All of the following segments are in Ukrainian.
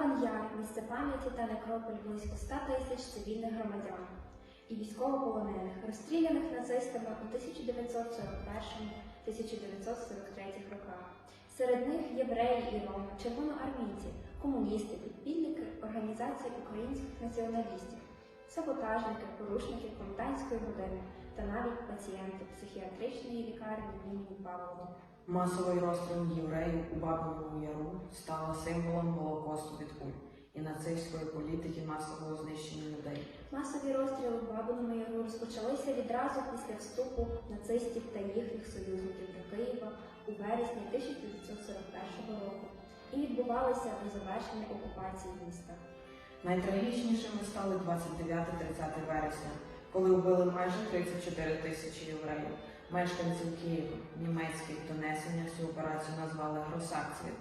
Бабин Яр місце пам'яті та некрополь близько 100 тисяч цивільних громадян і військовополонених, розстріляних нацистами у 1941-1943 роках. Серед них євреї і роми, червоноармійці, комуністи, підпільники організації українських націоналістів, саботажники, порушники комендантської години та навіть пацієнти психіатричної лікарні імені Павлова. Масовий розстріл євреїв у Бабиному Яру стало символом Голокосту від куль і нацистської політики масового знищення людей. Масові розстріли в Бабиному Яру розпочалися відразу після вступу нацистів та їхніх союзників до Києва у вересні 1941 року і відбувалися до завершення окупації міста. Найтрагічнішими стали 29-30 вересня, коли вбили майже 34 тисячі євреїв, мешканців Києва. Німецькі донесення цю операцію назвали Гросакцією.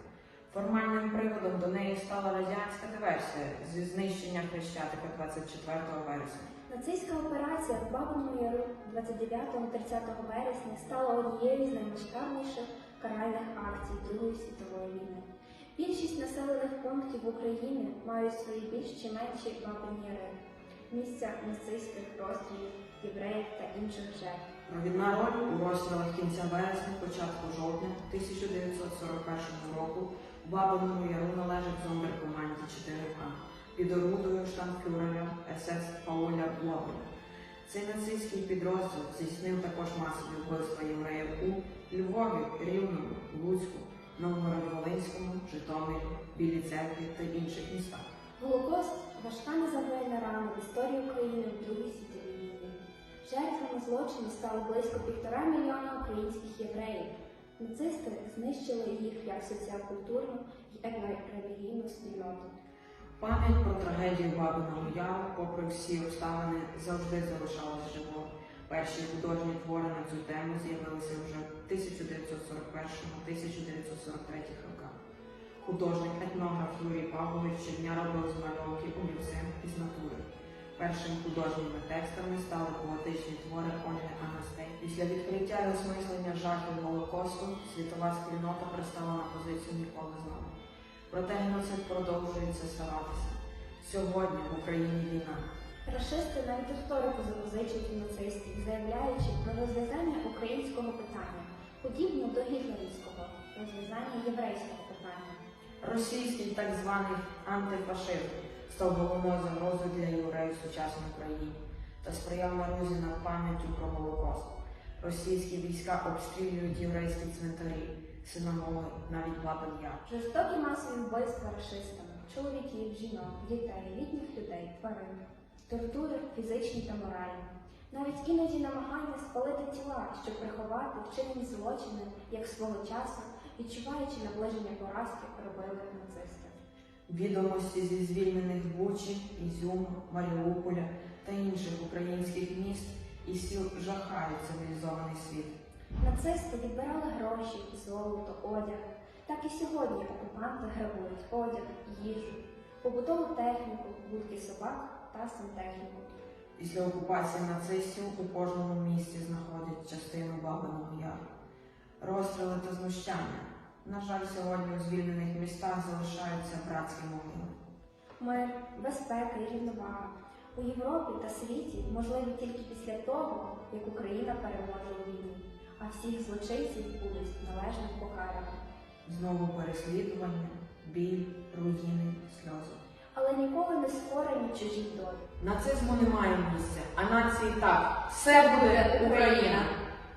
Формальним приводом до неї стала радянська диверсія зі знищення Хрещатика 24 вересня. Нацистська операція в Бабиному Яру 29-30 вересня стала однією з наймасштабніших каральних акцій Другої світової війни. Більшість населених пунктів України мають свої більш чи менші бабині яри, місця нацистських розстрілів, євреїв та інших жертв. Провідна роль у розстрілах кінця вересня, початку жовтня 1941 року в Бабиному Яру належить зондеркоманді 4А під орудою штамфюрера СС Пауля Блобеля. Цей нацистський підрозділ здійснив також масові вбивства євреїв у Львові, Рівному, Луцьку, Новгород-Волинському, Житомирі, Білій церкві та інших містах. Злочину стало близько півтора мільйона українських євреїв. Нацисти знищили їх як соціокультурну і етнорелігійну спільноту. Пам'ять про трагедію Бабиного Яру, попри всі обставини, завжди залишалась живою. Перші художні твори на цю тему з'явилися вже в 1941-1943 роках. Художник етнограф Юрій Павлович щодня робив змальовки олівцем із натури. Першими художніми текстами стали поетичні твори Ольги Анастей. Після відкриття і осмислення жахів Голокосту світова спільнота пристала на позицію ніколи знову. Проте геноцид продовжується ставатися. Сьогодні в Україні війна. Рашисти навіть історику запозичують нацистів, заявляючи про розв'язання українського питання, подібно до гітлерівського розв'язання єврейського питання. Російський так званий антифашизм став головною загрозою для євреїв в сучасній Україні та сприяв нарузі над пам'яттю про Голокост. Російські війська обстрілюють єврейські цвинтарі, синагоги, навіть Бабин Яр. Жорстокі масові вбивства рашистами, чоловіків, жінок, дітей, літніх людей, тварин, тортури фізичні та моральні. Навіть іноді намагання спалити тіла, щоб приховати вчинені злочини, як свого часу, відчуваючи наближення поразки, робили нацисти. Відомості зі звільнених Бучі, Ізюму, Маріуполя та інших українських міст і сіл жахають цивілізований світ. Нацисти відбирали гроші, золото, одяг. Так і сьогодні окупанти грабують одяг, їжу, побутову техніку, будки собак та сантехніку. Після окупації нацистів у кожному місті знаходять частину Бабиного Яру. Розстріли та знущання. На жаль, сьогодні у звільнених містах залишаються братські могили. Мир, безпека і рівновага у Європі та світі можливі тільки після того, як Україна переможе у війні, а всіх злочинців будуть належно покарані. Знову переслідування, біль, руїни, сльози. Але ніколи не скорені чужі долі. Нацизму немає місця, а нації так. Все буде Україна!